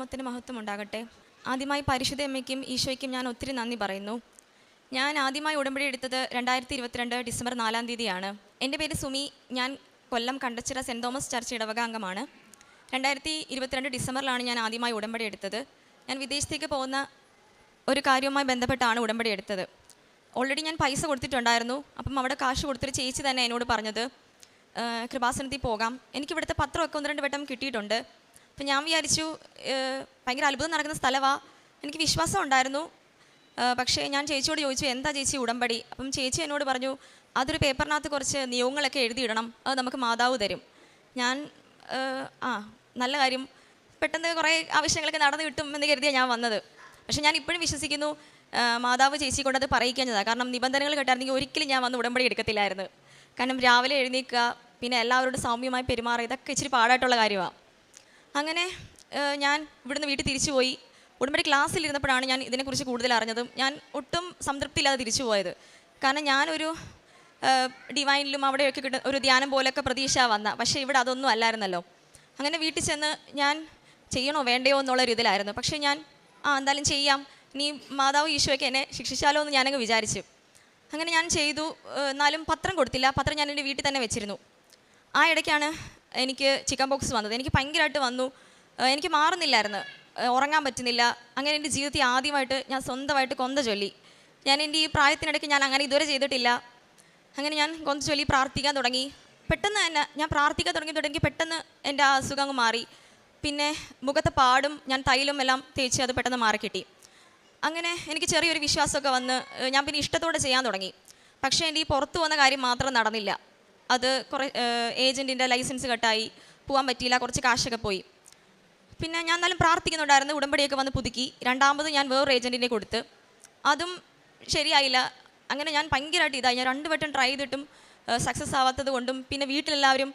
ദൈവനാമത്തിന് മഹത്വം ഉണ്ടാകട്ടെ. ആദ്യമായി പരിശുദ്ധ അമ്മയ്ക്കും ഈശോയ്ക്കും ഞാൻ ഒത്തിരി നന്ദി പറയുന്നു. ഞാൻ ആദ്യമായി ഉടമ്പടി എടുത്തത് രണ്ടായിരത്തി ഇരുപത്തിരണ്ട് ഡിസംബർ നാലാം തീയതിയാണ്. എന്റെ പേര് സുമി. ഞാൻ Kollam Kandachira saint Thomas church ഇടവക അംഗമാണ്. രണ്ടായിരത്തി ഇരുപത്തിരണ്ട് ഡിസംബറിലാണ് ഞാൻ ആദ്യമായി ഉടമ്പടി എടുത്തത്. ഞാൻ വിദേശത്തേക്ക് പോകുന്ന ഒരു കാര്യവുമായി ബന്ധപ്പെട്ടാണ് ഉടമ്പടി എടുത്തത്. ഓൾറെഡി ഞാൻ പൈസ കൊടുത്തിട്ടുണ്ടായിരുന്നു. അപ്പം അവിടെ കാശ് കൊടുത്തൊരു ചേച്ചി തന്നെ എന്നോട് പറഞ്ഞത് "ആ, കൃപാസനത്തിൽ പോകാം. എനിക്ക് ഇവിടുത്തെ പത്രമൊക്കെ ഒന്ന് രണ്ട് വട്ടം കിട്ടിയിട്ടുണ്ട്. അപ്പം ഞാൻ വിചാരിച്ചു ഭയങ്കര അത്ഭുതം നടക്കുന്ന സ്ഥലമാണ് എനിക്ക് വിശ്വാസം ഉണ്ടായിരുന്നു. പക്ഷേ ഞാൻ ചേച്ചിയോട് ചോദിച്ചു എന്താ ചേച്ചി ഉടമ്പടി? അപ്പം ചേച്ചി എന്നോട് പറഞ്ഞു അതൊരു പേപ്പറിനകത്ത് കുറച്ച് നിയമങ്ങളൊക്കെ എഴുതിയിടണം. അത് നമുക്ക് മാതാവ് തരും. ഞാൻ ആ, നല്ല കാര്യം. പെട്ടെന്ന് കുറേ ആവശ്യങ്ങളൊക്കെ നടന്നു കിട്ടും എന്ന് കരുതിയാണ് ഞാൻ വന്നത്. പക്ഷേ ഞാൻ ഇപ്പോഴും വിശ്വസിക്കുന്നു മാതാവ് ചേച്ചി കൊണ്ടത് പറയിക്കുന്നതാണ് കാരണം നിബന്ധനകൾ കേട്ടായിരുന്നെങ്കിൽ ഒരിക്കലും ഞാൻ വന്ന് ഉടമ്പടി എടുക്കത്തില്ലായിരുന്നു. കാരണം രാവിലെ എഴുന്നേൽക്കുക പിന്നെ എല്ലാവരോടും സൗമ്യമായി പെരുമാറുക ഇതൊക്കെ ഇച്ചിരി പാടായിട്ടുള്ള കാര്യമാണ് അങ്ങനെ ഞാൻ ഇവിടുന്ന് വീട്ടിൽ തിരിച്ചു പോയി. ഉടമ്പടി ക്ലാസ്സിലിരുന്നപ്പോഴാണ് ഞാൻ ഇതിനെക്കുറിച്ച് കൂടുതൽ അറിഞ്ഞതും. ഞാൻ ഒട്ടും സംതൃപ്തിയില്ലാതെ തിരിച്ചു പോയത്. കാരണം ഞാനൊരു ഡിവൈനിലും അവിടെയൊക്കെ കിട്ടുന്ന ഒരു ധ്യാനം പോലെയൊക്കെ പ്രതീക്ഷ വന്ന. പക്ഷേ ഇവിടെ അതൊന്നും അല്ലായിരുന്നല്ലോ. അങ്ങനെ വീട്ടിൽ ചെന്ന് ഞാൻ ചെയ്യണോ വേണ്ടയോ എന്നുള്ളൊരു ഇതിലായിരുന്നു. പക്ഷേ ഞാൻ ആ എന്തായാലും ചെയ്യാം. നീ മാതാവ് ഈശോയ്ക്ക് എന്നെ ശിക്ഷിച്ചാലോ എന്ന് ഞാനങ്ങ് വിചാരിച്ചു. അങ്ങനെ ഞാൻ ചെയ്തു. എന്നാലും പത്രം കൊടുത്തില്ല. പത്രം ഞാൻ എന്റെ വീട്ടിൽ തന്നെ വെച്ചിരുന്നു. ആ ഇടയ്ക്കാണ് എനിക്ക് ചിക്കൻ ബോക്സ് വന്നത്. എനിക്ക് ഭയങ്കരമായിട്ട് വന്നു. എനിക്ക് മാറുന്നില്ലായിരുന്നു. ഉറങ്ങാൻ പറ്റുന്നില്ല. അങ്ങനെ എന്റെ ജീവിതത്തിൽ ആദ്യമായിട്ട് ഞാൻ സ്വന്തമായിട്ട് കൊന്ത ചൊല്ലി. ഞാൻ എന്റെ ഈ പ്രായത്തിനിടയ്ക്ക് ഞാൻ അങ്ങനെ ഇതുവരെ ചെയ്തിട്ടില്ല. അങ്ങനെ ഞാൻ കൊന്ത ചൊല്ലി പ്രാർത്ഥിക്കാൻ തുടങ്ങി. പെട്ടെന്ന് തന്നെ ഞാൻ പ്രാർത്ഥിക്കാൻ തുടങ്ങി തുടങ്ങി പെട്ടെന്ന് എന്റെ ആ അസുഖം അങ്ങ് മാറി. പിന്നെ മുഖത്തെ പാടും ഞാൻ തൈലും എല്ലാം തേച്ച് അത് പെട്ടെന്ന് മാറിക്കിട്ടി അങ്ങനെ എനിക്ക് ചെറിയൊരു വിശ്വാസമൊക്കെ വന്ന് ഞാൻ പിന്നെ ഇഷ്ടത്തോടെ ചെയ്യാൻ തുടങ്ങി. പക്ഷേ എന്റെ ഈ പുറത്തു വന്ന കാര്യം മാത്രം നടന്നില്ല. അത് കുറേ ഏജന്റിന്റെ ലൈസൻസ് കട്ടായി പോകാൻ പറ്റിയില്ല കുറച്ച് കാശൊക്കെ പോയി. പിന്നെ ഞാൻ എന്നാലും പ്രാർത്ഥിക്കുന്നുണ്ടായിരുന്നു ഉടമ്പടിയൊക്കെ വന്ന് പുതുക്കി. രണ്ടാമത് ഞാൻ വേറൊരു ഏജന്റിനെ കൊടുത്ത്. അതും ശരിയായില്ല. അങ്ങനെ ഞാൻ ഭയങ്കരമായിട്ട് ഇതായി. ഞാൻ രണ്ട് വട്ടം ട്രൈ ചെയ്തിട്ടും സക്സസ് ആവാത്തത് കൊണ്ടും പിന്നെ വീട്ടിലെല്ലാവരും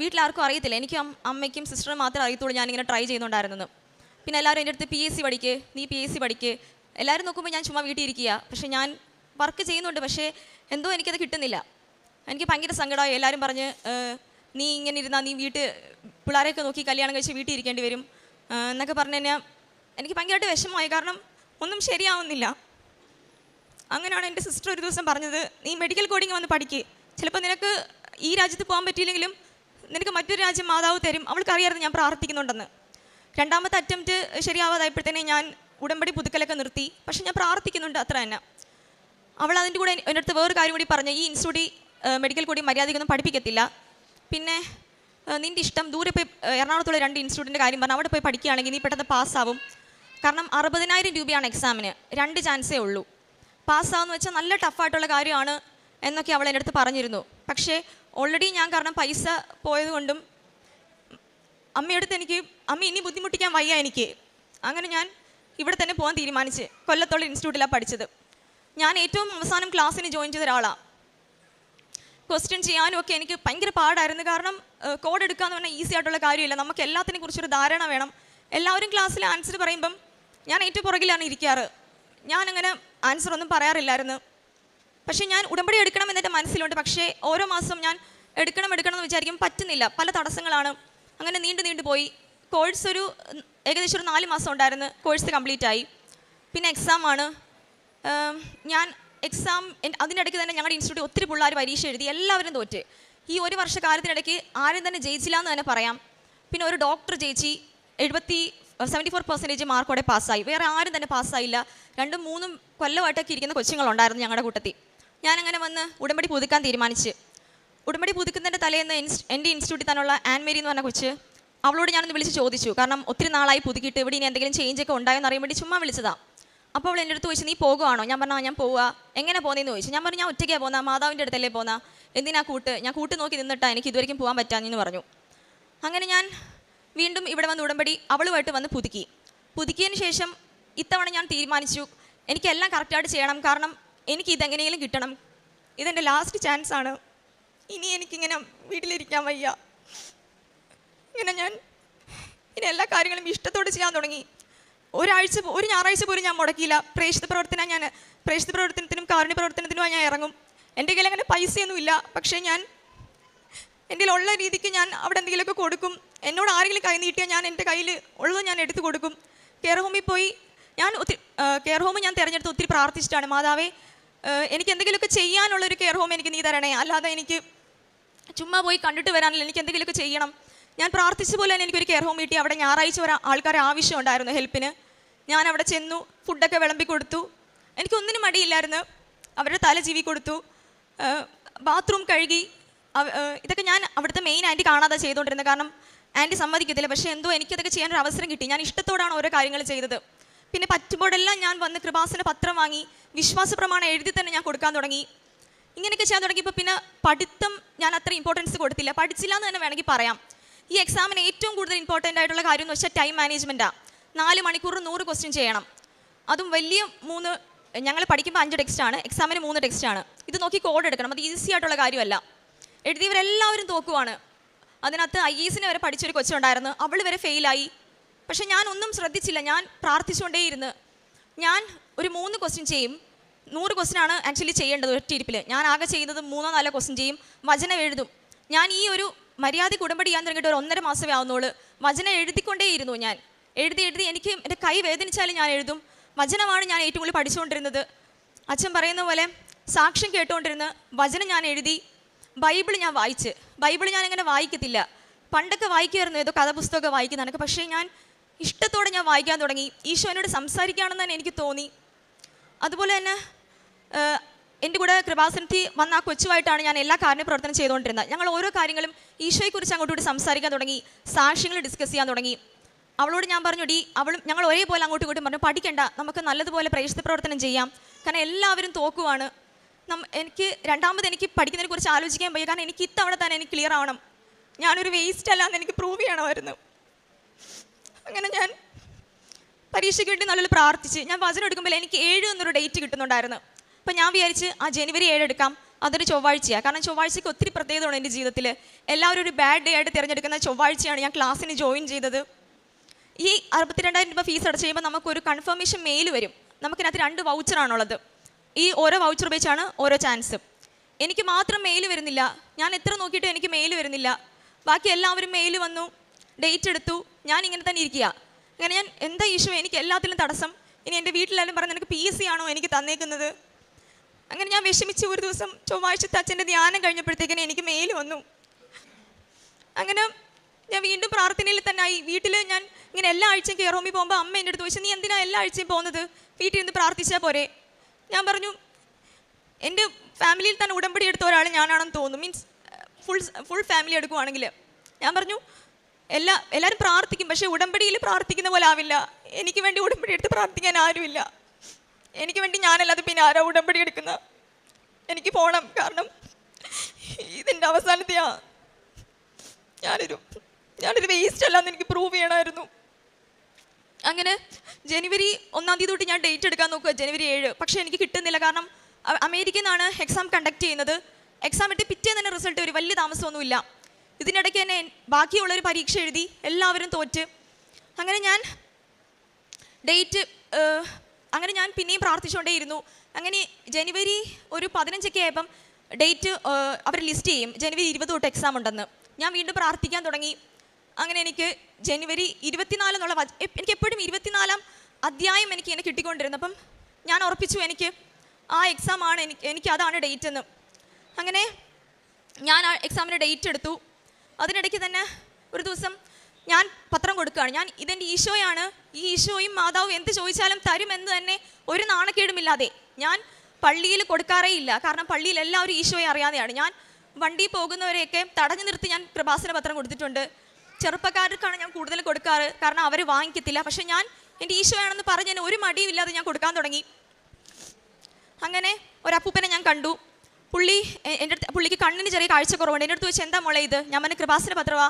വീട്ടിലാർക്കും അറിയത്തില്ല. എനിക്കും അമ്മയ്ക്കും സിസ്റ്ററും മാത്രമേ അറിയത്തുള്ളൂ ഞാനിങ്ങനെ ട്രൈ ചെയ്യുന്നുണ്ടായിരുന്നത് പിന്നെ എല്ലാവരും എന്റെ അടുത്ത് പി എസ് സി പഠിക്ക് നീ പി എസ് സി പഠിക്ക്. എല്ലാവരും നോക്കുമ്പോൾ ഞാൻ ചുമ്മാ വീട്ടിൽ ഇരിക്കുക പക്ഷേ ഞാൻ വർക്ക് ചെയ്യുന്നുണ്ട്. പക്ഷേ എന്തോ എനിക്കത് കിട്ടുന്നില്ല. എനിക്ക് ഭയങ്കര സങ്കടമായി. എല്ലാവരും പറഞ്ഞ് നീ ഇങ്ങനെ ഇരുന്നാൽ നീ വീട്ടിൽ പിള്ളേരെയൊക്കെ നോക്കി കല്യാണം കഴിച്ച് വീട്ടിൽ ഇരിക്കേണ്ടി വരും. എന്നൊക്കെ പറഞ്ഞു കഴിഞ്ഞാൽ എനിക്ക് ഭയങ്കരമായിട്ട് വിഷമമായി. കാരണം ഒന്നും ശരിയാവുന്നില്ല. അങ്ങനെയാണ് എന്റെ സിസ്റ്റർ ഒരു ദിവസം പറഞ്ഞത് നീ മെഡിക്കൽ കോഡിങ് വന്ന് പഠിക്ക്. ചിലപ്പോൾ നിനക്ക് ഈ രാജ്യത്ത് പോകാൻ പറ്റിയില്ലെങ്കിലും നിനക്ക് മറ്റൊരു രാജ്യം മാതാവ് തരും. അവൾക്ക് അറിയാമായിരുന്നു ഞാൻ പ്രാർത്ഥിക്കുന്നുണ്ടെന്ന്. രണ്ടാമത്തെ അറ്റംപ്റ്റ് ശരിയാവാതായപ്പോഴത്തേനെ ഞാൻ ഉടമ്പടി പുതുക്കലൊക്കെ നിർത്തി. പക്ഷെ ഞാൻ പ്രാർത്ഥിക്കുന്നുണ്ട് അത്ര തന്നെ. അവൾ അതിന്റെ കൂടെ എന്റെ അടുത്ത് വേറൊരു കാര്യം കൂടി പറഞ്ഞു. ഈ ഇൻസ്റ്റിറ്റ്യൂട്ടിൽ മെഡിക്കൽ കൂടി മര്യാദയ്ക്കൊന്നും പഠിപ്പിക്കത്തില്ല. പിന്നെ നിന്റെ ഇഷ്ടം ദൂരെ പോയി എറണാകുളത്തുള്ള രണ്ട് ഇൻസ്റ്റിറ്റ്യൂട്ടിന്റെ കാര്യം പറഞ്ഞാൽ അവിടെ പോയി പഠിക്കുകയാണെങ്കിൽ നീ പെട്ടെന്ന് പാസ്സാവും. കാരണം അറുപതിനായിരം രൂപയാണ് എക്സാമിന് രണ്ട് ചാൻസേ ഉള്ളൂ. പാസ്സാവെന്ന് വെച്ചാൽ നല്ല ടഫായിട്ടുള്ള കാര്യമാണ് എന്നൊക്കെ അവൾ എന്റെ അടുത്ത് പറഞ്ഞിരുന്നു. പക്ഷേ ഓൾറെഡി ഞാൻ കാരണം പൈസ പോയതുകൊണ്ടും അമ്മയടുത്ത് എനിക്ക് അമ്മ ഇനി ബുദ്ധിമുട്ടിക്കാൻ വയ്യ എനിക്ക്. അങ്ങനെ ഞാൻ ഇവിടെ തന്നെ പോകാൻ തീരുമാനിച്ച് കൊല്ലത്തുള്ള ഇൻസ്റ്റിറ്റ്യൂട്ടിലാണ് പഠിച്ചത്. ഞാൻ ഏറ്റവും അവസാനം ക്ലാസ്സിന് ജോയിൻ ചെയ്ത ഒരാളാണ് ക്വസ്റ്റ്യൻ ചെയ്യാനും ഒക്കെ എനിക്ക് ഭയങ്കര പാടായിരുന്നു. കാരണം കോഡ് എടുക്കുക എന്ന് പറഞ്ഞാൽ ഈസി ആയിട്ടുള്ള കാര്യമില്ല. നമുക്ക് എല്ലാത്തിനെ കുറിച്ചൊരു ധാരണ വേണം. എല്ലാവരും ക്ലാസ്സിൽ ആൻസർ പറയുമ്പം ഞാൻ ഏറ്റവും പുറകിലാണ് ഇരിക്കാറ്. ഞാനങ്ങനെ ആൻസർ ഒന്നും പറയാറില്ലായിരുന്നു. പക്ഷേ ഞാൻ ഉടമ്പടി എടുക്കണം എന്നെന്റെ മനസ്സിലുണ്ട്. പക്ഷേ ഓരോ മാസം ഞാൻ എടുക്കണം എടുക്കണം എന്ന് വിചാരിക്കും പറ്റുന്നില്ല. പല തടസ്സങ്ങളാണ്. അങ്ങനെ നീണ്ടു നീണ്ടു പോയി. കോഴ്സ് ഒരു ഏകദേശം ഒരു നാല് മാസം ഉണ്ടായിരുന്നു. കോഴ്സ് കംപ്ലീറ്റ് ആയി. പിന്നെ എക്സാമാണ് ഞാൻ എക്സാം അതിനിടയ്ക്ക് തന്നെ ഞങ്ങളുടെ ഇൻസ്റ്റിറ്റ്യൂട്ടിൽ ഒത്തിരി പിള്ളേർ പരീക്ഷ എഴുതി എല്ലാവരും തോറ്റ്. ഈ ഒരു വർഷക്കാലത്തിനിടയ്ക്ക് ആരും തന്നെ ജയിച്ചില്ല എന്ന് തന്നെ പറയാം. പിന്നെ ഒരു ഡോക്ടർ ജയിച്ചി എഴുപത്തി സെവന്റി ഫോർ പെർസെന്റേജ് മാർക്കോടെ പാസ്സായി. വേറെ ആരും തന്നെ പാസ്സായില്ല. രണ്ടും മൂന്നും കൊല്ലമായിട്ടൊക്കെ ഇരിക്കുന്ന കൊച്ചുങ്ങളുണ്ടായിരുന്നു ഞങ്ങളുടെ കൂട്ടത്തിൽ ഞാനങ്ങനെ വന്ന് ഉടമ്പടി പുതുക്കാൻ തീരുമാനിച്ച്. ഉടമ്പടി പുതുക്കുന്നതിന്റെ തലേന്ന് എന്റെ ഇൻസ്റ്റിറ്റ്യൂട്ടിൽ തന്നെയുള്ള ആൻമേരി എന്ന് പറഞ്ഞ കൊച്ച് അവളോട് ഞാനൊന്ന് വിളിച്ച് ചോദിച്ചു. കാരണം ഒത്തിരി നാളായി പുതുക്കിയിട്ട് ഇവിടെ ഇനി എന്തെങ്കിലും ചേഞ്ച് ഒക്കെ അറിയാൻ വേണ്ടി ചുമ്മാ വിളിച്ചതാ. അപ്പോൾ അവൾ എന്റെ അടുത്ത് ചോദിച്ചു നീ പോകുവാണോ? ഞാൻ പറഞ്ഞാൽ ഞാൻ പോവുക. എങ്ങനെ പോകുന്നതെന്ന് ചോദിച്ചു? ഞാൻ പറഞ്ഞു ഞാൻ ഒറ്റയ്ക്കാണ് പോകുന്ന മാതാവിന്റെ അടുത്തല്ലേ പോകുന്ന എന്തിനാ കൂട്ട്? ഞാൻ കൂട്ട് നോക്കി നിന്നിട്ടാ എനിക്ക് ഇതുവരെയും പോകാൻ പറ്റാമെന്ന് പറഞ്ഞു. അങ്ങനെ ഞാൻ വീണ്ടും ഇവിടെ വന്ന് ഉടമ്പടി അവളുമായിട്ട് വന്ന് പുതുക്കി. പുതുക്കിയതിന് ശേഷം ഇത്തവണ ഞാൻ തീരുമാനിച്ചു എനിക്കെല്ലാം കറക്റ്റായിട്ട് ചെയ്യണം കാരണം എനിക്ക് ഇതെങ്ങനെയെങ്കിലും കിട്ടണം. ഇതെന്റെ ലാസ്റ്റ് ചാൻസ് ആണ്. ഇനി എനിക്കിങ്ങനെ വീട്ടിലിരിക്കാൻ വയ്യ. ഇങ്ങനെ ഞാൻ ഇനി എല്ലാ കാര്യങ്ങളും ഇഷ്ടത്തോടെ ചെയ്യാൻ തുടങ്ങി. ഒരാഴ്ച ഒരു ഞായറാഴ്ച പോലും ഞാൻ മുടക്കിയില്ല. പ്രേക്ഷിത പ്രവർത്തനം ഞാൻ പ്രേക്ഷിത പ്രവർത്തനത്തിനും കാരുണ്യ പ്രവർത്തനത്തിനുമായി ഞാൻ ഇറങ്ങും. എന്റെ കയ്യിൽ അങ്ങനെ പൈസയൊന്നുമില്ല പക്ഷേ ഞാൻ എന്റെ ഉള്ള രീതിക്ക് ഞാൻ അവിടെ എന്തെങ്കിലുമൊക്കെ കൊടുക്കും. എന്നോട് ആരെങ്കിലും കൈ നീട്ടിയാൽ ഞാൻ എന്റെ കയ്യിൽ ഉള്ളത് ഞാൻ എടുത്തു കൊടുക്കും. കെയർ ഹോമിൽ പോയി ഞാൻ ഒത്തിരി കെയർ ഹോം ഞാൻ തിരഞ്ഞെടുത്ത് ഒത്തിരി പ്രാർത്ഥിച്ചിട്ടാണ്. മാതാവേ എനിക്ക് എന്തെങ്കിലുമൊക്കെ ചെയ്യാനുള്ളൊരു കെയർ ഹോം എനിക്ക് നീ തരണേ. അല്ലാതെ എനിക്ക് ചുമ്മാ പോയി കണ്ടിട്ട് വരാനല്ല. എനിക്ക് എന്തെങ്കിലുമൊക്കെ ചെയ്യണം. ഞാൻ പ്രാർത്ഥിച്ച പോലെ തന്നെ എനിക്കൊരു കെയർ ഹോം കിട്ടി. അവിടെ ഞായറാഴ്ച ഒരു ആൾക്കാരെ ആവശ്യമുണ്ടായിരുന്നു ഹെൽപ്പിന്. ഞാൻ അവിടെ ചെന്നു ഫുഡൊക്കെ വിളമ്പി കൊടുത്തു. എനിക്കൊന്നിനും മടിയില്ലായിരുന്നു. അവരുടെ തല ജീവി കൊടുത്തു. ബാത്റൂം കഴുകി ഇതൊക്കെ ഞാൻ അവിടുത്തെ മെയിൻ ആന്റി കാണാതെ ചെയ്തുകൊണ്ടിരുന്നത് കാരണം ആന്റി സമ്മതിക്കത്തില്ല. പക്ഷേ എന്തോ എനിക്കതൊക്കെ ചെയ്യാനൊരു അവസരം കിട്ടി. ഞാൻ ഇഷ്ടത്തോടാണ് ഓരോ കാര്യങ്ങൾ ചെയ്തത്. പിന്നെ പറ്റുമ്പോഴെല്ലാം ഞാൻ വന്ന് കൃപാസന പത്രം വാങ്ങി വിശ്വാസ പ്രമാണം എഴുതി തന്നെ ഞാൻ കൊടുക്കാൻ തുടങ്ങി. ഇങ്ങനെയൊക്കെ ചെയ്യാൻ തുടങ്ങിയപ്പോൾ പിന്നെ പഠിത്തം ഞാൻ അത്ര ഇമ്പോർട്ടൻസ് കൊടുത്തില്ല. പഠിച്ചില്ല എന്ന് തന്നെ വേണമെങ്കിൽ പറയാം. ഈ എക്സാമിന് ഏറ്റവും കൂടുതൽ ഇമ്പോർട്ടന്റ് ആയിട്ടുള്ള കാര്യം എന്ന് വെച്ചാൽ ടൈം മാനേജ്മെന്റാണ് നാല് മണിക്കൂർ നൂറ് ക്വസ്റ്റ്യൻ ചെയ്യണം. അതും വലിയ മൂന്ന് ഞങ്ങൾ പഠിക്കുമ്പോൾ അഞ്ച് ടെക്സ്റ്റാണ് എക്സാമിന് മൂന്ന് ടെക്സ്റ്റാണ് ഇത് നോക്കി കോഡ് എടുക്കണം അത് ഈസി ആയിട്ടുള്ള കാര്യമല്ല. എഴുതിയവരെല്ലാവരും തോക്കുവാണ്. അതിനകത്ത് ഐ എസിനെ വരെ പഠിച്ചൊരു കൊച്ചുണ്ടായിരുന്നു അവൾ വരെ ഫെയിലായി പക്ഷേ ഞാൻ ഒന്നും ശ്രദ്ധിച്ചില്ല ഞാൻ പ്രാർത്ഥിച്ചുകൊണ്ടേയിരുന്നു. ഞാൻ ഒരു മൂന്ന് ക്വസ്റ്റ്യൻ ചെയ്യും. നൂറ് ക്വസ്റ്റ്യൻ ആണ് ആക്ച്വലി ചെയ്യേണ്ടത് ഒറ്റ ഇരിപ്പിൽ ഞാൻ ആകെ ചെയ്യുന്നത് മൂന്നോ നാലോ ക്വസ്റ്റ്യൻ ചെയ്യും വചനം എഴുതും. ഞാൻ ഈ ഒരു മര്യാദ ഉടമ്പടി ചെയ്യാൻ തുടങ്ങിയിട്ട് ഒരു ഒന്നര മാസമേ ആവുന്നുള്ളൂ. വചനം എഴുതിക്കൊണ്ടേയിരുന്നു ഞാൻ. എഴുതി എഴുതി. എനിക്ക് എന്റെ കൈ വേദനിച്ചാലും ഞാൻ എഴുതും. വചനമാണ് ഞാൻ ഏറ്റവും കൂടുതൽ പഠിച്ചുകൊണ്ടിരുന്നത്. അച്ഛൻ പറയുന്ന പോലെ സാക്ഷ്യം കേട്ടുകൊണ്ടിരുന്ന് വചനം ഞാൻ എഴുതി ബൈബിൾ ഞാൻ വായിച്ച്. ബൈബിൾ ഞാൻ അങ്ങനെ വായിക്കത്തില്ല. പണ്ടൊക്കെ വായിക്കുമായിരുന്നു ഏതോ കഥാപുസ്തകമൊക്കെ വായിക്കുന്നതൊക്കെ പക്ഷേ ഞാൻ ഇഷ്ടത്തോടെ ഞാൻ വായിക്കാൻ തുടങ്ങി. ഈശോ എന്നോട് സംസാരിക്കുകയാണെന്ന് തന്നെ എനിക്ക് തോന്നി. അതുപോലെ തന്നെ എന്റെ കൂടെ കൃപാസനത്തിൽ വന്ന ആ കൊച്ചുമായിട്ടാണ് ഞാൻ എല്ലാ കാര്യ പ്രവർത്തനം ചെയ്തുകൊണ്ടിരുന്നത്. ഞങ്ങൾ ഓരോ കാര്യങ്ങളും ഈശോയെക്കുറിച്ച് അങ്ങോട്ടും ഇങ്ങോട്ട് സംസാരിക്കാൻ തുടങ്ങി. സാക്ഷ്യങ്ങൾ ഡിസ്കസ് ചെയ്യാൻ തുടങ്ങി. അവളോട് ഞാൻ പറഞ്ഞു ഡി അവളും ഞങ്ങൾ ഒരേപോലെ അങ്ങോട്ടും ഇങ്ങോട്ടും പറഞ്ഞു പഠിക്കണ്ട നമുക്ക് നല്ലതുപോലെ പ്രേക്ഷിത പ്രവർത്തനം ചെയ്യാം. കാരണം എല്ലാവരും തോക്കുവാണ്. എനിക്ക് രണ്ടാമത് എനിക്ക് പഠിക്കുന്നതിനെ കുറിച്ച് ആലോചിക്കാൻ പോയി കാരണം എനിക്ക് ഇത്തവണ തന്നെ എനിക്ക് ക്ലിയർ ആവണം. ഞാനൊരു വേസ്റ്റ് അല്ല എന്ന് എനിക്ക് പ്രൂവ് ചെയ്യണമായിരുന്നു. അങ്ങനെ ഞാൻ പരീക്ഷയ്ക്ക് വേണ്ടി നല്ലൊരു പ്രാർത്ഥിച്ച്. ഞാൻ വചനം എടുക്കുമ്പോൾ എനിക്ക് ഏഴ് എന്നൊരു ഡേറ്റ് കിട്ടുന്നുണ്ടായിരുന്നു. അപ്പം ഞാൻ വിചാരിച്ച് ആ ജനുവരി ഏഴ് എടുക്കാം. അതൊരു ചൊവ്വാഴ്ചയാണ് കാരണം ചൊവ്വാഴ്ചയ്ക്ക് ഒത്തിരി പ്രത്യേകതയാണ് എന്റെ ജീവിതത്തിൽ എല്ലാവരും ഒരു ബാഡ് ഡേ ആയിട്ട് തിരഞ്ഞെടുക്കുന്ന ചൊവ്വാഴ്ചയാണ് ഞാൻ ക്ലാസ്സിന് ജോയിൻ ചെയ്തത്. ഈ അറുപത്തിരണ്ടായിരം രൂപ ഫീസ് അടച്ച് കഴിയുമ്പോൾ നമുക്കൊരു കൺഫർമേഷൻ മെയിൽ വരും. നമുക്കിനകത്ത് രണ്ട് വൗച്ചറാണുള്ളത് ഈ ഓരോ വൗച്ചർ ഉപയോഗിച്ചാണ് ഓരോ ചാൻസ് എനിക്ക് മാത്രം മെയിൽ വരുന്നില്ല. ഞാൻ എത്ര നോക്കിയിട്ടും എനിക്ക് മെയിൽ വരുന്നില്ല. ബാക്കി എല്ലാവരും മെയിൽ വന്നു ഡേറ്റ് എടുത്തു ഞാൻ ഇങ്ങനെ തന്നെ ഇരിക്കുക. അങ്ങനെ ഞാൻ എന്താ ഇഷ്യൂ എനിക്ക് എല്ലാത്തിലും തടസ്സം. ഇനി എന്റെ വീട്ടിലെല്ലാം പറഞ്ഞ് നിനക്ക് പി എസ് സി ആണോ എനിക്ക് തന്നേക്കുന്നത്? അങ്ങനെ ഞാൻ വിഷമിച്ച് ഒരു ദിവസം ചൊവ്വാഴ്ചത്തെ അച്ഛന്റെ ധ്യാനം കഴിഞ്ഞപ്പോഴത്തേക്കിനും എനിക്ക് മെയിൽ വന്നു. അങ്ങനെ ഞാൻ വീണ്ടും പ്രാർത്ഥനയിൽ തന്നെ ആയി. വീട്ടിൽ ഞാൻ ഇങ്ങനെ എല്ലാ ആഴ്ചയും കെയർ ഹോമിൽ പോകുമ്പോൾ അമ്മ എന്റെ അടുത്ത് ചോദിച്ചു നീ എന്തിനാ എല്ലാ ആഴ്ചയും പോകുന്നത്? വീട്ടിൽ നിന്ന് പ്രാർത്ഥിച്ചാൽ പോരെ? ഞാൻ പറഞ്ഞു എന്റെ ഫാമിലിയിൽ തന്നെ ഉടമ്പടി എടുത്ത ഒരാൾ ഞാനാണെന്ന് തോന്നുന്നു. മീൻസ് ഫുൾ ഫുൾ ഫാമിലി എടുക്കുവാണെങ്കിൽ ഞാൻ പറഞ്ഞു എല്ലാ എല്ലാവരും പ്രാർത്ഥിക്കും പക്ഷേ ഉടമ്പടിയിൽ പ്രാർത്ഥിക്കുന്ന പോലെ ആവില്ല. എനിക്ക് വേണ്ടി ഉടമ്പടി എടുത്ത് പ്രാർത്ഥിക്കാൻ ആരുമില്ല. എനിക്ക് വേണ്ടി ഞാനല്ലാതെ പിന്നെ ആരാ ഉടമ്പടി എടുക്കുന്ന? എനിക്ക് പോകണം കാരണം ഇതിന്റെ അവസാനത്തെയാ ഞാനൊരു ഞാനൊരു വേസ്റ്റ് അല്ലാന്ന് എനിക്ക് പ്രൂവ് ചെയ്യണമായിരുന്നു. അങ്ങനെ ജനുവരി ഒന്നാം തീയതി തൊട്ട് ഞാൻ ഡേറ്റ് എടുക്കാൻ നോക്കുക ജനുവരി ഏഴ്. പക്ഷേ എനിക്ക് കിട്ടുന്നില്ല. കാരണം അമേരിക്കയിൽ നിന്നാണ് എക്സാം കണ്ടക്ട് ചെയ്യുന്നത്. എക്സാം ഇട്ട് പിറ്റേ തന്നെ റിസൾട്ട് വരും. വലിയ താമസമൊന്നുമില്ല. ഇതിനിടയ്ക്ക് തന്നെ ബാക്കിയുള്ളൊരു പരീക്ഷ എഴുതി എല്ലാവരും തോറ്റ്. അങ്ങനെ ഞാൻ ഡേറ്റ് അങ്ങനെ ഞാൻ പിന്നെയും പ്രാർത്ഥിച്ചുകൊണ്ടേയിരുന്നു. അങ്ങനെ ജനുവരി ഒരു പതിനഞ്ചൊക്കെ ആയപ്പം ഡേറ്റ് അവർ ലിസ്റ്റ് ചെയ്യും. ജനുവരി ഇരുപത് തൊട്ട് എക്സാം ഉണ്ടെന്ന്. ഞാൻ വീണ്ടും പ്രാർത്ഥിക്കാൻ തുടങ്ങി. അങ്ങനെ എനിക്ക് ജനുവരി ഇരുപത്തിനാല് എന്നുള്ള എനിക്ക് എപ്പോഴും ഇരുപത്തിനാലാം അധ്യായം എനിക്ക് ഇങ്ങനെ കിട്ടിക്കൊണ്ടിരുന്നു. അപ്പം ഞാൻ ഉറപ്പിച്ചു എനിക്ക് ആ എക്സാം ആണ് എനിക്ക് എനിക്ക് അതാണ് ഡേറ്റ് എന്ന്. അങ്ങനെ ഞാൻ ആ എക്സാമിന് ഡേറ്റ് എടുത്തു. അതിനിടയ്ക്ക് തന്നെ ഒരു ദിവസം ഞാൻ പത്രം കൊടുക്കുകയാണ്. ഞാൻ ഇതെന്റെ ഈശോയാണ്. ഈ ഈശോയും മാതാവും എന്ത് ചോദിച്ചാലും തരുമെന്ന് തന്നെ ഒരു നാണക്കേടുമില്ലാതെ ഞാൻ പള്ളിയിൽ കൊടുക്കാറേ ഇല്ല കാരണം പള്ളിയിൽ എല്ലാവരും ഈശോയെ അറിയാതെയാണ്. ഞാൻ വണ്ടി പോകുന്നവരെയൊക്കെ തടഞ്ഞു നിർത്തി ഞാൻ പ്രഭാസന പത്രം കൊടുത്തിട്ടുണ്ട്. ചെറുപ്പക്കാർക്കാണ് ഞാൻ കൂടുതൽ കൊടുക്കാറ്. കാരണം അവർ വാങ്ങിക്കത്തില്ല. പക്ഷെ ഞാൻ എന്റെ ഈശോയാണെന്ന് പറഞ്ഞ് തന്നെ ഒരു മടിയും ഇല്ലാതെ ഞാൻ കൊടുക്കാൻ തുടങ്ങി. അങ്ങനെ ഒരപ്പൂപ്പനെ ഞാൻ കണ്ടു. പുള്ളി എന്റെ അടുത്ത് പുള്ളിക്ക് കണ്ണിന് ചെറിയ കാഴ്ചക്കുറവുണ്ട്. എന്റെ അടുത്ത് വെച്ച് എന്താ മോളെ ഇത്? ഞാൻ പറഞ്ഞ കൃപാസന പത്രവാ.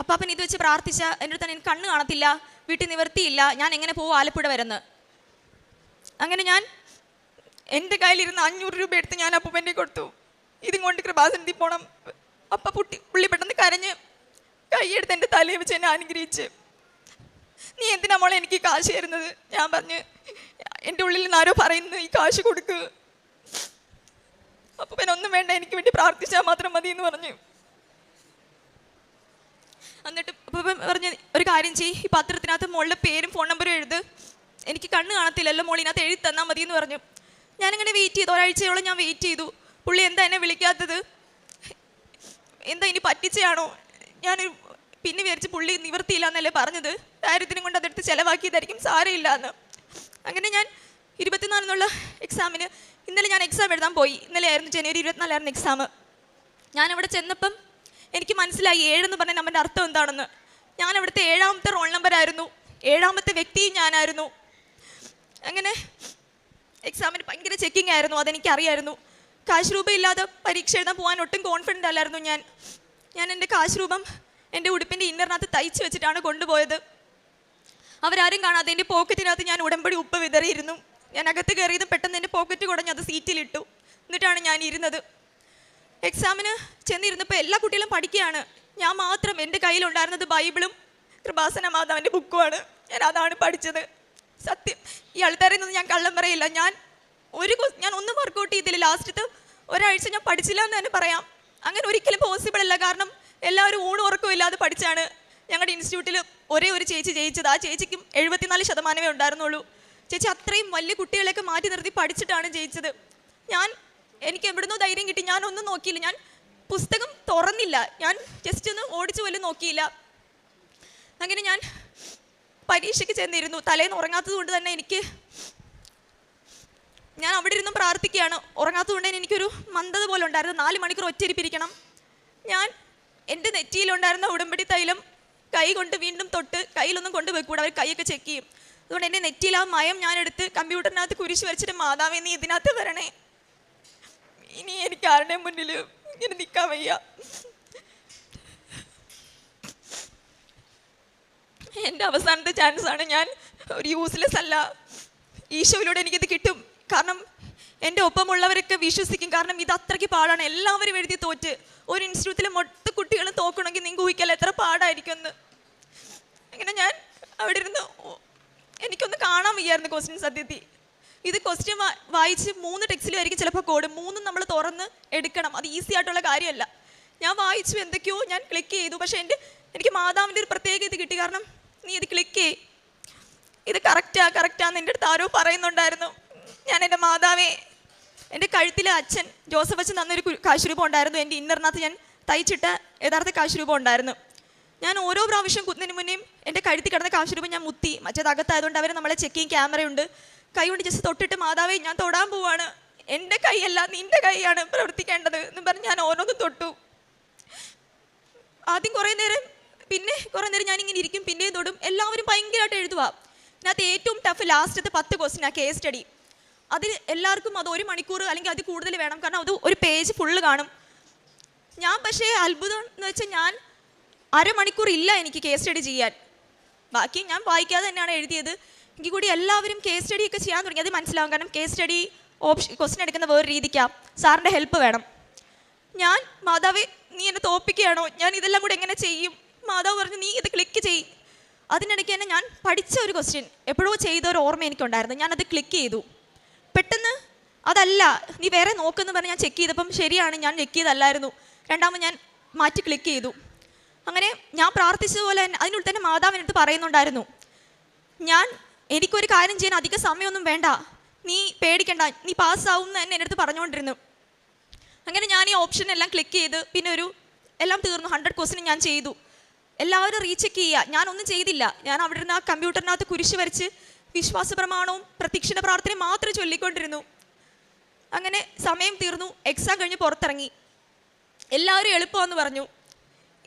അപ്പാപ്പൻ ഇത് വെച്ച് പ്രാർത്ഥിച്ച എന്റെ അടുത്ത് എനിക്ക് കണ്ണ് കാണത്തില്ല. വീട്ടിൽ നിവർത്തിയില്ല ഞാൻ എങ്ങനെ പോകും ആലപ്പുഴ വരുന്നത് അങ്ങനെ ഞാൻ എന്റെ കയ്യിലിരുന്ന് അഞ്ഞൂറ് രൂപ എടുത്ത് ഞാൻ അപ്പൂപ്പന്റെ കൊടുത്തു. ഇതും കൊണ്ട് കൃപാസനത്തിൽ പോകണം അപ്പ പുട്ടി പുള്ളി പെട്ടെന്ന് കരഞ്ഞ് കൈയെടുത്ത് എന്റെ തലയിൽ വെച്ച് എന്നെ അനുഗ്രഹിച്ച്. നീ എന്തിനാ മോളെ എനിക്ക് കാശ് തരുന്നത്? ഞാൻ പറഞ്ഞ് എന്റെ ഉള്ളിൽ നിന്ന് ആരോ പറയുന്നു ഈ കാശ് കൊടുക്ക്. അപ്പോൾ പിന്നെ ഒന്നും വേണ്ട എനിക്ക് വേണ്ടി പ്രാർത്ഥിച്ചാൽ മാത്രം മതി എന്ന് പറഞ്ഞു. എന്നിട്ട് പറഞ്ഞ് ഒരു കാര്യം ചെയ്യ് ഈ പത്രത്തിനകത്ത് മോളുടെ പേരും ഫോൺ നമ്പറും എഴുത്. എനിക്ക് കണ്ണ് കാണത്തില്ലല്ലോ മോൾ ഇതിനകത്ത് എഴുതി തന്നാൽ മതി എന്ന് പറഞ്ഞു. ഞാനിങ്ങനെ വെയിറ്റ് ചെയ്തു ഒരാഴ്ചയോളം ഞാൻ വെയിറ്റ് ചെയ്തു. പുള്ളി എന്താ എന്നെ വിളിക്കാത്തത്? എന്താ ഇനി പറ്റിച്ചയാണോ? ഞാൻ പിന്നെ വിചാരിച്ച് പുള്ളി നിവർത്തിയില്ല എന്നല്ലേ പറഞ്ഞത്? ദാരിദ്ര്യം കൊണ്ട് അതെടുത്ത് ചിലവാക്കിയതായിരിക്കും സാരമില്ല എന്ന് അങ്ങനെ ഞാൻ ഇരുപത്തിനാലിനുള്ള എക്സാമിന് ഇന്നലെ ഞാൻ എക്സാം എഴുതാൻ പോയി. ഇന്നലെ ആയിരുന്നു ജനുവരി ഇരുപത്തിനാലായിരുന്നു എക്സാം ഞാൻ അവിടെ ചെന്നപ്പം എനിക്ക് മനസ്സിലായി ഏഴെന്ന് പറഞ്ഞ നമ്മുടെ അർത്ഥം എന്താണെന്ന്. ഞാൻ അവിടുത്തെ ഏഴാമത്തെ റോൾ നമ്പർ ആയിരുന്നു. ഏഴാമത്തെ വ്യക്തിയും ഞാനായിരുന്നു. അങ്ങനെ എക്സാമിന് ഭയങ്കര ചെക്കിംഗ് ആയിരുന്നു അതെനിക്കറിയായിരുന്നു. കാശ് രൂപയില്ലാതെ പരീക്ഷ എഴുതാൻ പോകാൻ ഒട്ടും കോൺഫിഡന്റ് അല്ലായിരുന്നു ഞാൻ. ഞാൻ എന്റെ കാശ്രൂപം എന്റെ ഉടുപ്പിന്റെ ഇന്നറിനകത്ത് തയ്ച്ച് വെച്ചിട്ടാണ് കൊണ്ടുപോയത്. അവരാരും കാണാതെ എന്റെ പോക്കറ്റിനകത്ത് ഞാൻ ഉടമ്പടി ഉപ്പ് വിതറിയിരുന്നു. ഞാൻ അകത്ത് കയറിയത് പെട്ടെന്ന് എന്റെ പോക്കറ്റ് കുടഞ്ഞ് അത് സീറ്റിലിട്ടു. എന്നിട്ടാണ് ഞാൻ ഇരുന്നത്. എക്സാമിന് ചെന്നിരുന്നപ്പോൾ എല്ലാ കുട്ടികളും പഠിക്കുകയാണ്. ഞാൻ മാത്രം എന്റെ കയ്യിലുണ്ടായിരുന്നത് ബൈബിളും കൃപാസന മാതാവിന്റെ ബുക്കുമാണ്. ഞാൻ അതാണ് പഠിച്ചത്. സത്യം ഈ ആൾക്കാരിൽ ഞാൻ കള്ളം പറയില്ല. ഞാൻ ഒരു ഞാൻ ഒന്നും വർക്കൗട്ട് ചെയ്തില്ല. ലാസ്റ്റത്തെ ഒരാഴ്ച ഞാൻ പഠിച്ചില്ല എന്ന് തന്നെ പറയാം. അങ്ങനെ ഒരിക്കലും പോസിബിൾ അല്ല. കാരണം എല്ലാവരും ഊണും ഉറക്കവും ഇല്ലാതെ പഠിച്ചാണ് ഞങ്ങളുടെ ഇൻസ്റ്റിറ്റ്യൂട്ടിൽ ഒരേ ഒരു ചേച്ചി ജയിച്ചത്. ആ ചേച്ചിക്കും എഴുപത്തിനാല് ശതമാനമേ ഉണ്ടായിരുന്നുള്ളൂ. ചേച്ചി അത്രയും വലിയ കുട്ടികളെയൊക്കെ മാറ്റി നിർത്തി പഠിച്ചിട്ടാണ് ജയിച്ചത്. ഞാൻ എനിക്ക് എവിടുന്നോ ധൈര്യം കിട്ടി. ഞാൻ ഒന്നും നോക്കിയില്ല. ഞാൻ പുസ്തകം തുറന്നില്ല. ഞാൻ ജസ്റ്റ് ഒന്ന് ഓടിച്ചു പോലും നോക്കിയില്ല. അങ്ങനെ ഞാൻ പരീക്ഷയ്ക്ക് ചെന്നിരുന്നു. തലേന്ന് ഉറങ്ങാത്തത് കൊണ്ട് തന്നെ എനിക്ക് ഞാൻ അവിടെ ഇരുന്നും പ്രാർത്ഥിക്കുകയാണ്. ഉറങ്ങാത്തതുകൊണ്ട് തന്നെ എനിക്കൊരു മന്ദത പോലെ ഉണ്ടായിരുന്നു. നാല് മണിക്കൂർ ഒറ്റരിപ്പിരിക്കണം ഞാൻ എന്റെ നെറ്റിയിലുണ്ടായിരുന്ന ഉടമ്പടി തൈലം കൈ കൊണ്ട് വീണ്ടും തൊട്ട് കയ്യിലൊന്നും കൊണ്ട് വെക്കൂടെ. അവർ കൈയൊക്കെ ചെക്ക് ചെയ്യും. അതുകൊണ്ട് എന്റെ നെറ്റിയിൽ ആ മയം ഞാനെടുത്ത് കമ്പ്യൂട്ടറിനകത്ത് കുരിശ് വരച്ചിട്ട് മാതാവേ നീ ഇതിനകത്ത് വരണേ. ഇനി എനിക്ക് ആരുടെ മുന്നിൽ ഇങ്ങനെ നിൽക്കാൻ വയ്യ. എന്റെ അവസാനത്തെ ചാൻസാണ് ഞാൻ ഒരു യൂസ്ലെസ് അല്ല. ഈശോയിലൂടെ എനിക്കിത് കിട്ടും. കാരണം എന്റെ ഒപ്പമുള്ളവരൊക്കെ വിശ്വസിക്കും. കാരണം ഇത് അത്രയ്ക്ക് പാടാണ്. എല്ലാവരും എഴുതി തോറ്റ്. ഒരു ഇൻസ്റ്റിറ്റ്യൂട്ടിലെ മൊത്ത കുട്ടികളും തോക്കണമെങ്കിൽ നിങ്ങൾക്ക് ഊഹിക്കല്ല എത്ര പാടായിരിക്കും എന്ന്. അങ്ങനെ ഞാൻ അവിടെ ഇരുന്ന് എനിക്കൊന്ന് കാണാൻ വയ്യായിരുന്നു ക്വസ്റ്റ്യൻ സത്യത്തിൽ. ഇത് ക്വസ്റ്റ്യൻ വായിച്ച് മൂന്ന് ടെക്സ്റ്റിലായിരിക്കും ചിലപ്പോൾ കോഡ് മൂന്നും നമ്മൾ തുറന്ന് എടുക്കണം. അത് ഈസി ആയിട്ടുള്ള കാര്യമല്ല. ഞാൻ വായിച്ചു എന്തൊക്കെയോ ഞാൻ ക്ലിക്ക് ചെയ്തു. പക്ഷേ എന്റെ എനിക്ക് മാതാവിന്റെ ഒരു പ്രത്യേക ഇത് കിട്ടി. കാരണം നീ ഇത് ക്ലിക്ക് ചെയ് ഇത് കറക്റ്റാ കറക്റ്റാന്ന് എന്റെ അടുത്ത് ആരോ പറയുന്നുണ്ടായിരുന്നു. ഞാൻ എന്റെ മാതാവേ എന്റെ കഴുത്തിലെ അച്ഛൻ ജോസഫ് അച്ഛൻ തന്നൊരു കാശുരൂപം ഉണ്ടായിരുന്നു. എന്റെ ഇന്നറിനകത്ത് ഞാൻ തയ്ച്ചിട്ട യഥാർത്ഥ കാശുരൂപം ഉണ്ടായിരുന്നു. ഞാൻ ഓരോ പ്രാവശ്യം കുത്തുന്നതിന് മുന്നേയും എന്റെ കഴുത്തിൽ കിടന്ന കാശുരൂപം ഞാൻ മുത്തി. മറ്റേത് അകത്തായതുകൊണ്ട് അവർ നമ്മളെ ചെക്കിങ് ക്യാമറയുണ്ട് കൈ കൊണ്ട് ജസ്റ്റ് തൊട്ടിട്ട് മാതാവേ ഞാൻ തൊടാൻ പോവാണ്. എന്റെ കൈയല്ല നിന്റെ കൈയാണ് പ്രവർത്തിക്കേണ്ടത് എന്ന് പറഞ്ഞ് ഞാൻ ഓരോന്നും തൊട്ടു. ആദ്യം കുറേ നേരം പിന്നെ കുറേ നേരം ഞാനിങ്ങനെ ഇരിക്കും പിന്നെയും തൊടും. എല്ലാവരും ഭയങ്കരമായിട്ട് എഴുതുക അതിനകത്ത് ഏറ്റവും ടഫ് ലാസ്റ്റത്തെ പത്ത് ക്വസ്റ്റിനാണ് കേസ് സ്റ്റഡി അതിൽ എല്ലാവർക്കും അത് ഒരു മണിക്കൂർ അല്ലെങ്കിൽ അത് കൂടുതൽ വേണം. കാരണം അത് ഒരു പേജ് ഫുള്ള് കാണും. ഞാൻ പക്ഷേ അത്ഭുതം എന്ന് വെച്ചാൽ ഞാൻ അരമണിക്കൂർ ഇല്ല എനിക്ക് കേസ് സ്റ്റഡി ചെയ്യാൻ. ബാക്കി ഞാൻ വായിക്കാതെ തന്നെയാണ് എഴുതിയത്. എങ്കിൽ കൂടി എല്ലാവരും കേസ് സ്റ്റഡി ഒക്കെ ചെയ്യാൻ തുടങ്ങി. അത് മനസ്സിലാവും. കാരണം കേസ് സ്റ്റഡി ഓപ്ഷൻ ക്വസ്റ്റ്യൻ എടുക്കുന്ന വേറെ രീതിക്കാണ് സാറിന്റെ ഹെൽപ്പ് വേണം. ഞാൻ മാതാവേ നീ എന്നെ തോപ്പിക്കുകയാണോ ഞാൻ ഇതെല്ലാം കൂടി എങ്ങനെ ചെയ്യും? മാതാവ് പറഞ്ഞു നീ ഇത് ക്ലിക്ക് ചെയ്. അതിനിടയ്ക്ക് തന്നെ ഞാൻ പഠിച്ച ഒരു ക്വസ്റ്റ്യൻ എപ്പോഴോ ചെയ്ത ഒരു ഓർമ്മ എനിക്കുണ്ടായിരുന്നു. ഞാനത് ക്ലിക്ക് ചെയ്തു. പെട്ടെന്ന് അതല്ല നീ വേറെ നോക്കുമെന്ന് പറഞ്ഞ് ഞാൻ ചെക്ക് ചെയ്തപ്പം ശരിയാണ് ഞാൻ ചെക്ക് ചെയ്തല്ലായിരുന്നു. രണ്ടാമത് ഞാൻ മാറ്റി ക്ലിക്ക് ചെയ്തു. അങ്ങനെ ഞാൻ പ്രാർത്ഥിച്ചതുപോലെ തന്നെ അതിനുള്ളിൽ തന്നെ മാതാവിനടുത്ത് പറയുന്നുണ്ടായിരുന്നു. ഞാൻ എനിക്കൊരു കാര്യം ചെയ്യാൻ അധിക സമയമൊന്നും വേണ്ട. നീ പേടിക്കണ്ട നീ പാസ്സാവും എന്ന് തന്നെ എന്റെ അടുത്ത് പറഞ്ഞുകൊണ്ടിരുന്നു. അങ്ങനെ ഞാൻ ഈ ഓപ്ഷൻ എല്ലാം ക്ലിക്ക് ചെയ്ത് പിന്നെ ഒരു എല്ലാം തീർന്നു ഹൺഡ്രഡ് ക്വസ്റ്റിന് ഞാൻ ചെയ്തു. എല്ലാവരും റീചെക്ക് ചെയ്യുക. ഞാനൊന്നും ചെയ്തില്ല. ഞാൻ അവിടെ ഇരുന്ന് ആ കമ്പ്യൂട്ടറിനകത്ത് കുരിശ് വരച്ച് വിശ്വാസ പ്രമാണവും പ്രത്യക്ഷണ പ്രാർത്ഥനയും മാത്രം ചൊല്ലിക്കൊണ്ടിരുന്നു. അങ്ങനെ സമയം തീർന്നു. എക്സാം കഴിഞ്ഞ് പുറത്തിറങ്ങി. എല്ലാവരും എളുപ്പമെന്ന് പറഞ്ഞു.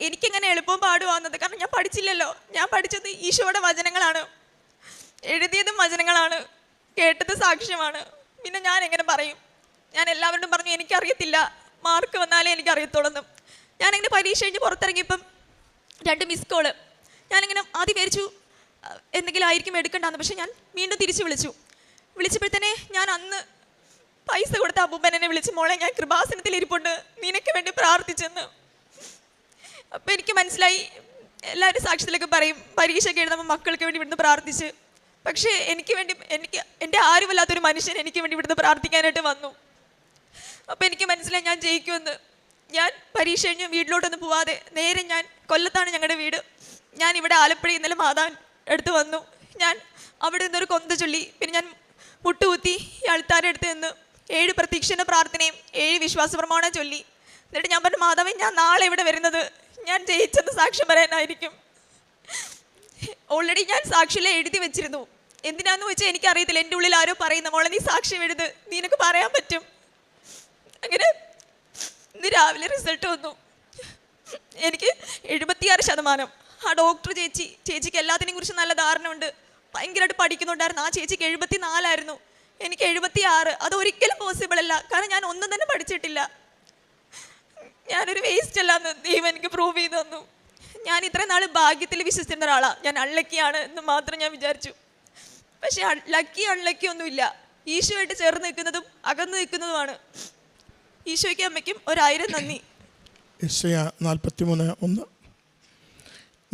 എനിക്കിങ്ങനെ എളുപ്പം പാടുവാന്നത്. കാരണം ഞാൻ പഠിച്ചില്ലല്ലോ. ഞാൻ പഠിച്ചത് ഈശോയുടെ വചനങ്ങളാണ്. എഴുതിയതും വചനങ്ങളാണ്. കേട്ടത് സാക്ഷ്യമാണ്. പിന്നെ ഞാൻ എങ്ങനെ പറയും? ഞാൻ എല്ലാവരോടും പറഞ്ഞു എനിക്കറിയത്തില്ല. മാർക്ക് വന്നാലേ എനിക്കറിയത്തുള്ളൂ ഞാനിങ്ങനെ പരീക്ഷ കഴിഞ്ഞ് പുറത്തിറങ്ങിയപ്പം രണ്ട് മിസ് കോൾ ഞാനിങ്ങനെ ആദ്യം വിചാരിച്ചു എന്തെങ്കിലും ആയിരിക്കും എടുക്കണ്ടെന്ന്. പക്ഷെ ഞാൻ വീണ്ടും തിരിച്ചു വിളിച്ചു. വിളിച്ചപ്പോഴത്തേനെ ഞാൻ അന്ന് പൈസ കൊടുത്ത അബൂബൻ എന്നെ വിളിച്ച് മോളെ ഞാൻ കൃപാസനത്തിൽ ഇരിപ്പുണ്ട്. നിനക്ക് വേണ്ടി പ്രാർത്ഥിച്ചെന്ന്. അപ്പം എനിക്ക് മനസ്സിലായി. എല്ലാവരും സാക്ഷ്യത്തിലൊക്കെ പറയും. പരീക്ഷയൊക്കെ എഴുതുമ്പോൾ മക്കൾക്ക് വേണ്ടി ഇവിടുന്ന് പ്രാർത്ഥിച്ച്. പക്ഷേ എനിക്ക് വേണ്ടി എനിക്ക് എന്റെ ആരുമല്ലാത്തൊരു മനുഷ്യൻ എനിക്ക് വേണ്ടി ഇവിടുന്ന് പ്രാർത്ഥിക്കാനായിട്ട് വന്നു. അപ്പോൾ എനിക്ക് മനസ്സിലായി ഞാൻ ജയിക്കുമെന്ന്. ഞാൻ പരീക്ഷ കഴിഞ്ഞ് വീട്ടിലോട്ടൊന്നും പോവാതെ നേരെ ഞാൻ കൊല്ലത്താണ് ഞങ്ങളുടെ വീട്. ഞാൻ ഇവിടെ ആലപ്പുഴ ഇന്നലെ മാതാവിൻ അടുത്ത് വന്നു. ഞാൻ അവിടെ നിന്നൊരു കൊന്ത ചൊല്ലി. പിന്നെ ഞാൻ മുട്ടുകുത്തി ഈ അടുത്ത് നിന്ന് ഏഴ് പ്രതീക്ഷണ പ്രാർത്ഥനയും ഏഴ് വിശ്വാസ പ്രമാണം ചൊല്ലി. എന്നിട്ട് ഞാൻ പറഞ്ഞു മാധവൻ ഞാൻ നാളെ ഇവിടെ വരുന്നത്. ഞാൻ ജയിച്ചെന്ന് സാക്ഷ്യം പറയാനായിരിക്കും. ഓൾറെഡി ഞാൻ സാക്ഷിയിലെ എഴുതി വെച്ചിരുന്നു. എന്തിനാന്ന് വെച്ചാൽ എനിക്കറിയത്തില്ല. എന്റെ ഉള്ളിൽ ആരോ പറയുന്ന മോളെ നീ സാക്ഷ്യം എഴുത്. നീ എനിക്ക് പറയാൻ പറ്റും. അങ്ങനെ ഇന്ന് രാവിലെ റിസൾട്ട് വന്നു. എനിക്ക് എഴുപത്തിയാറ് ശതമാനം. ആ ഡോക്ടർ ചേച്ചി ചേച്ചിക്ക് എല്ലാത്തിനെയും കുറിച്ച് നല്ല ധാരണ ഉണ്ട് ഭയങ്കരമായിട്ട് പഠിക്കുന്നുണ്ടായിരുന്നു. ആ ചേച്ചിക്ക് എഴുപത്തി നാലായിരുന്നു എനിക്ക് എഴുപത്തി ആറ് അത് ഒരിക്കലും പോസിബിൾ അല്ല. കാരണം ഞാൻ ഒന്നും തന്നെ പഠിച്ചിട്ടില്ല. ഞാനൊരു വേസ്റ്റ് അല്ലാന്ന് ദൈവം എനിക്ക് പ്രൂവ് ചെയ്തു തന്നു. ഞാൻ ഇത്രയും നാൾ ഭാഗ്യത്തിൽ വിശ്വസിച്ചിരുന്ന ഒരാളാണ് ഞാൻ അൺലക്കിയാണ് എന്ന് മാത്രം ഞാൻ വിചാരിച്ചു. പക്ഷേ ലക്കി അൺലക്കി ഒന്നുമില്ല. ഈശോയായിട്ട് ചേർന്ന് നിൽക്കുന്നതും അകന്ന് നിൽക്കുന്നതുമാണ്. ഈശോയ്ക്ക് അമ്മയ്ക്കും ഒരായിരം നന്ദി. നാൽപ്പത്തി മൂന്ന് ഒന്ന്.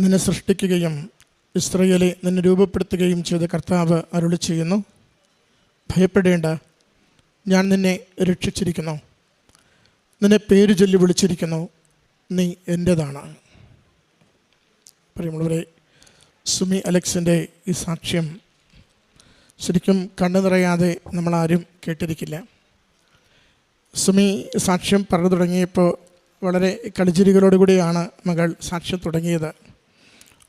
നിന്നെ സൃഷ്ടിക്കുകയും ഇസ്രയേലെ നിന്നെ രൂപപ്പെടുത്തുകയും ചെയ്ത കർത്താവ് അരുളി ചെയ്യുന്നു. ഭയപ്പെടേണ്ട. ഞാൻ നിന്നെ രക്ഷിച്ചിരിക്കുന്നു. നിന്നെ പേര് ചൊല്ലി വിളിച്ചിരിക്കുന്നു. നീ എന്റേതാണ് പ്രിയമുള്ളവരെ സുമി അലക്സിന്റെ ഈ സാക്ഷ്യം ശരിക്കും കണ്ണു നിറയാതെ നമ്മളാരും കേട്ടിരിക്കില്ല. സുമി സാക്ഷ്യം പറഞ്ഞു തുടങ്ങിയപ്പോൾ വളരെ കളിച്ചിരികളോടുകൂടിയാണ് മകൾ സാക്ഷ്യം തുടങ്ങിയത്.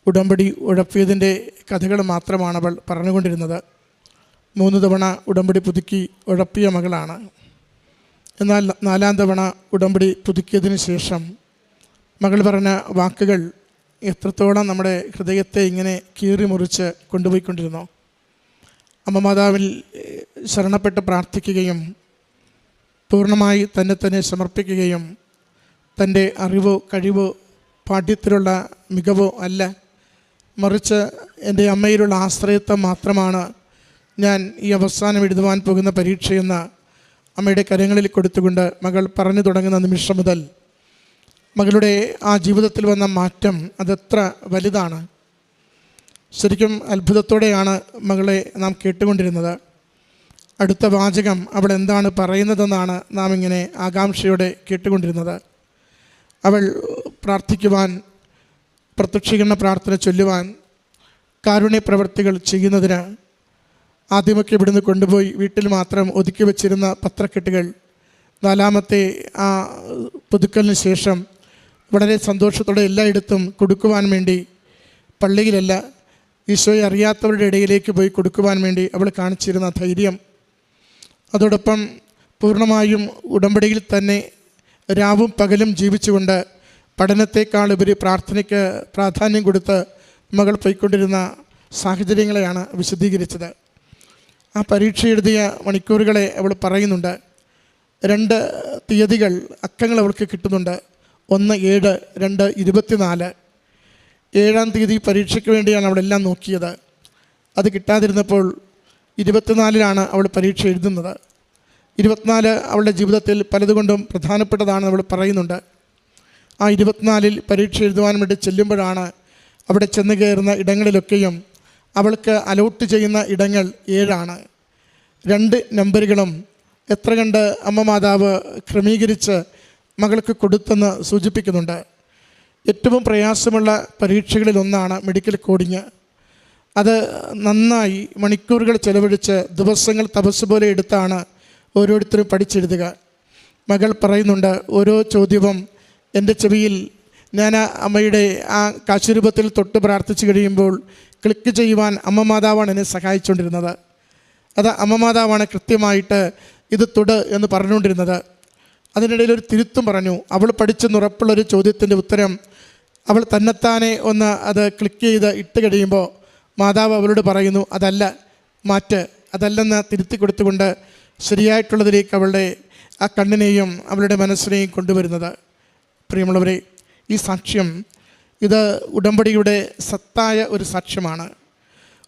ഉടമ്പടി ഉഴപ്പിയതിന്റെ കഥകൾ മാത്രമാണ് അവൾ പറഞ്ഞുകൊണ്ടിരുന്നത്. മൂന്ന് തവണ ഉടമ്പടി പുതുക്കി ഉഴപ്പിയ മകളാണ്. എന്നാൽ നാലാം തവണ ഉടമ്പടി പുതുക്കിയതിന് ശേഷം മകൾ പറഞ്ഞ വാക്കുകൾ എത്രത്തോളം നമ്മുടെ ഹൃദയത്തെ ഇങ്ങനെ കീറി മുറിച്ച് കൊണ്ടുപോയിക്കൊണ്ടിരുന്നു. അമ്മ മാതാവിൽ ശരണപ്പെട്ട് പ്രാർത്ഥിക്കുകയും പൂർണമായി തന്നെ തന്നെ സമർപ്പിക്കുകയും തന്റെ അറിവോ കഴിവോ പാഠ്യത്തിലുള്ള മികവോ അല്ല മറിച്ച് എന്റെ അമ്മയിലുള്ള ആശ്രയത്വം മാത്രമാണ് ഞാൻ ഈ അവസാനം എഴുതുവാൻ പോകുന്ന പരീക്ഷയെന്ന് അമ്മയുടെ കരങ്ങളിൽ കൊടുത്തുകൊണ്ട് മകൾ പറഞ്ഞു തുടങ്ങുന്ന നിമിഷം മുതൽ മകളുടെ ആ ജീവിതത്തിൽ വന്ന മാറ്റം അതെത്ര വലുതാണ്. ശരിക്കും അത്ഭുതത്തോടെയാണ് മകളെ നാം കേട്ടുകൊണ്ടിരുന്നത്. അടുത്ത വാചകം അവൾ എന്താണ് പറയുന്നതെന്നാണ് നാം ഇങ്ങനെ ആകാംക്ഷയോടെ കേട്ടുകൊണ്ടിരുന്നത്. അവൾ പ്രാർത്ഥിക്കുവാൻ പ്രത്യക്ഷീകരണ പ്രാർത്ഥന ചൊല്ലുവാൻ കാരുണ്യ പ്രവർത്തികൾ ചെയ്യുന്നതിന് ആദ്യമൊക്കെ ഇവിടുന്ന് കൊണ്ടുപോയി വീട്ടിൽ മാത്രം ഒതുക്കി വച്ചിരുന്ന പത്രക്കെട്ടുകൾ നാലാമത്തെ ആ പുതുക്കലിന് ശേഷം വളരെ സന്തോഷത്തോടെ എല്ലായിടത്തും കൊടുക്കുവാൻ വേണ്ടി പള്ളിയിലല്ല ഈശോയെ അറിയാത്തവരുടെ ഇടയിലേക്ക് പോയി കൊടുക്കുവാൻ വേണ്ടി അവൾ കാണിച്ചിരുന്ന ധൈര്യം. അതോടൊപ്പം പൂർണമായും ഉടമ്പടിയിൽ തന്നെ രാവും പകലും ജീവിച്ചുകൊണ്ട് പഠനത്തെക്കാൾ ഉപരി പ്രാർത്ഥനയ്ക്ക് പ്രാധാന്യം കൊടുത്ത് മകൾ പോയിക്കൊണ്ടിരുന്ന സാഹചര്യങ്ങളെയാണ് വിശദീകരിച്ചത്. ആ പരീക്ഷ എഴുതിയ മണിക്കൂറുകളെ അവൾ പറയുന്നുണ്ട്. രണ്ട് തീയതികൾ അക്കങ്ങൾ അവൾക്ക് കിട്ടുന്നുണ്ട്. ഒന്ന് ഏഴ് രണ്ട് ഇരുപത്തിനാല്. ഏഴാം തീയതി പരീക്ഷയ്ക്ക് വേണ്ടിയാണ് അവളെല്ലാം നോക്കിയത്. അത് കിട്ടാതിരുന്നപ്പോൾ ഇരുപത്തിനാലിലാണ് അവൾ പരീക്ഷ എഴുതുന്നത്. ഇരുപത്തിനാല് അവളുടെ ജീവിതത്തിൽ പലതുകൊണ്ടും പ്രധാനപ്പെട്ടതാണെന്ന് അവൾ പറയുന്നുണ്ട്. ആ ഇരുപത്തിനാലിൽ പരീക്ഷ എഴുതുവാൻ വേണ്ടി ചെല്ലുമ്പോഴാണ് അവിടെ ചെന്ന് കയറുന്ന ഇടങ്ങളിലൊക്കെയും അവൾക്ക് അലോട്ട് ചെയ്യുന്ന ഇടങ്ങൾ ഏഴാണ്. രണ്ട് നമ്പറുകളും എത്ര കണ്ട് അമ്മ മാതാവ് ക്രമീകരിച്ച് മകൾക്ക് കൊടുത്തെന്ന് സൂചിപ്പിക്കുന്നുണ്ട്. ഏറ്റവും പ്രയാസമുള്ള പരീക്ഷകളിലൊന്നാണ് മെഡിക്കൽ കോഡിങ്. അത് നന്നായി മണിക്കൂറുകൾ ചെലവഴിച്ച് ദിവസങ്ങൾ തപസ് പോലെ എടുത്താണ് ഓരോരുത്തരും പഠിച്ചെഴുതുക. മകൾ പറയുന്നുണ്ട് ഓരോ ചോദ്യവും എന്റെ ചെവിയിൽ ഞാൻ അമ്മയുടെ ആ കാശുരൂപത്തിൽ തൊട്ട് പ്രാർത്ഥിച്ചു കഴിയുമ്പോൾ ക്ലിക്ക് ചെയ്യുവാൻ അമ്മ മാതാവാണ് എന്നെ സഹായിച്ചുകൊണ്ടിരുന്നത് അത് അമ്മ മാതാവാണ് കൃത്യമായിട്ട് ഇത് തൊട് എന്ന് പറഞ്ഞുകൊണ്ടിരുന്നത്. അതിനിടയിൽ ഒരു തിരുത്തും പറഞ്ഞു. അവൾ പഠിച്ചെന്നുറപ്പുള്ളൊരു ചോദ്യത്തിന്റെ ഉത്തരം അവൾ തന്നെത്താനെ ഒന്ന് അത് ക്ലിക്ക് ചെയ്ത് ഇട്ട് കഴിയുമ്പോൾ മാതാവ് അവളോട് പറയുന്നു അതല്ല മാറ്റ്. അതല്ലെന്ന് തിരുത്തി കൊടുത്തുകൊണ്ട് ശരിയായിട്ടുള്ളതിലേക്ക് അവളുടെ ആ കണ്ണിനെയും അവളുടെ മനസ്സിനെയും കൊണ്ടുവരുന്നത്. പ്രിയമുള്ളവരെ ഈ സാക്ഷ്യം ഇത് ഉടമ്പടിയുടെ സത്തായ ഒരു സാക്ഷ്യമാണ്.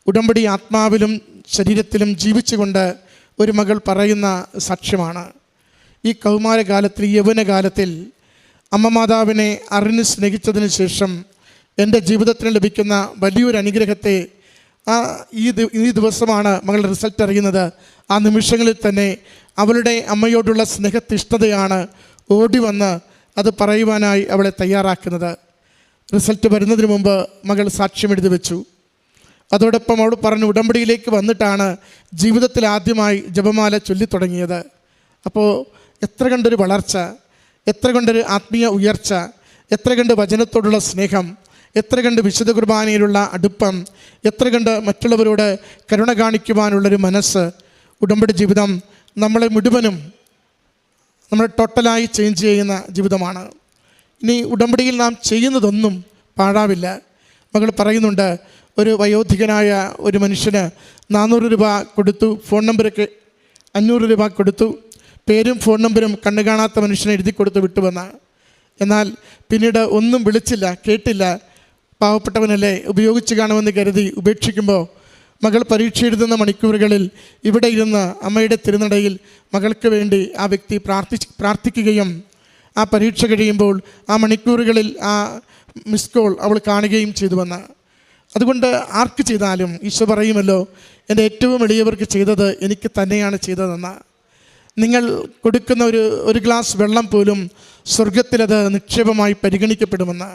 ഉടമ്പടി ആത്മാവിലും ശരീരത്തിലും ജീവിച്ചുകൊണ്ട് ഒരു മകൾ പറയുന്ന സാക്ഷ്യമാണ്. ഈ കൗമാരകാലത്തിൽ യൗവനകാലത്തിൽ അമ്മ മാതാവിനെ അറിഞ്ഞ് സ്നേഹിച്ചതിന് ശേഷം എന്റെ ജീവിതത്തിന് ലഭിക്കുന്ന വലിയൊരു അനുഗ്രഹത്തെ ആ ഈ ഈ ദിവസമാണ് മകളുടെ റിസൾട്ട് അറിയുന്നത്. ആ നിമിഷങ്ങളിൽ തന്നെ അവളുടെ അമ്മയോടുള്ള സ്നേഹത്തിഷ്ഠതയാണ് ഓടി വന്ന് അത് പറയുവാനായി അവളെ തയ്യാറാക്കുന്നത്. റിസൾട്ട് വരുന്നതിന് മുമ്പ് മകൾ സാക്ഷ്യം എഴുതി വെച്ചു. അതോടൊപ്പം അവൾ പറഞ്ഞു ഉടമ്പടിയിലേക്ക് വന്നിട്ടാണ് ജീവിതത്തിൽ ആദ്യമായി ജപമാല ചൊല്ലിത്തുടങ്ങിയത് അപ്പോൾ എത്ര കണ്ടൊരു വളർച്ച എത്ര കണ്ടൊരു ആത്മീയ ഉയർച്ച എത്ര കണ്ട് വചനത്തോടുള്ള സ്നേഹം എത്ര കണ്ട് വിശുദ്ധ കുർബാനയിലുള്ള അടുപ്പം എത്ര കണ്ട് മറ്റുള്ളവരോട് കരുണ കാണിക്കുവാനുള്ളൊരു മനസ്സ് ഉടമ്പടി ജീവിതം നമ്മളെ മുഴുവനും നമ്മൾ ടോട്ടലായി ചേഞ്ച് ചെയ്യുന്ന ജീവിതമാണ്. ഇനി ഉടമ്പടിയിൽ നാം ചെയ്യുന്നതൊന്നും പാഴാവില്ല. മകൾ പറയുന്നുണ്ട് ഒരു വയോധികനായ ഒരു മനുഷ്യന് നാനൂറ് രൂപ കൊടുത്തു ഫോൺ നമ്പരൊക്കെ അഞ്ഞൂറ് രൂപ കൊടുത്തു പേരും ഫോൺ നമ്പരും കണ്ണു കാണാത്ത മനുഷ്യനെ എഴുതി കൊടുത്ത് വിട്ടുവെന്ന്. എന്നാൽ പിന്നീട് ഒന്നും വിളിച്ചില്ല കേട്ടില്ല. പാവപ്പെട്ടവനല്ലേ ഉപയോഗിച്ച് കാണുമെന്ന് കരുതി ഉപേക്ഷിക്കുമ്പോൾ മകൾ പരീക്ഷ എഴുതുന്ന മണിക്കൂറുകളിൽ ഇവിടെ ഇരുന്ന് അമ്മയുടെ തിരുനടയിൽ മകൾക്ക് വേണ്ടി ആ വ്യക്തി പ്രാർത്ഥി പ്രാർത്ഥിക്കുകയും ആ പരീക്ഷ കഴിയുമ്പോൾ ആ മണിക്കൂറുകളിൽ ആ മിസ് കോൾ അവൾ കാണുകയും ചെയ്തുവെന്ന് അതുകൊണ്ട് ആർക്ക് ചെയ്താലും ഈശോ പറയുമല്ലോ എന്റെ ഏറ്റവും എളിയവർക്ക് ചെയ്തത് എനിക്ക് തന്നെയാണ് ചെയ്തതെന്ന്. നിങ്ങൾ കൊടുക്കുന്ന ഒരു ഒരു ഗ്ലാസ് വെള്ളം പോലും സ്വർഗത്തിലത് നിക്ഷേപമായി പരിഗണിക്കപ്പെടുമെന്ന്.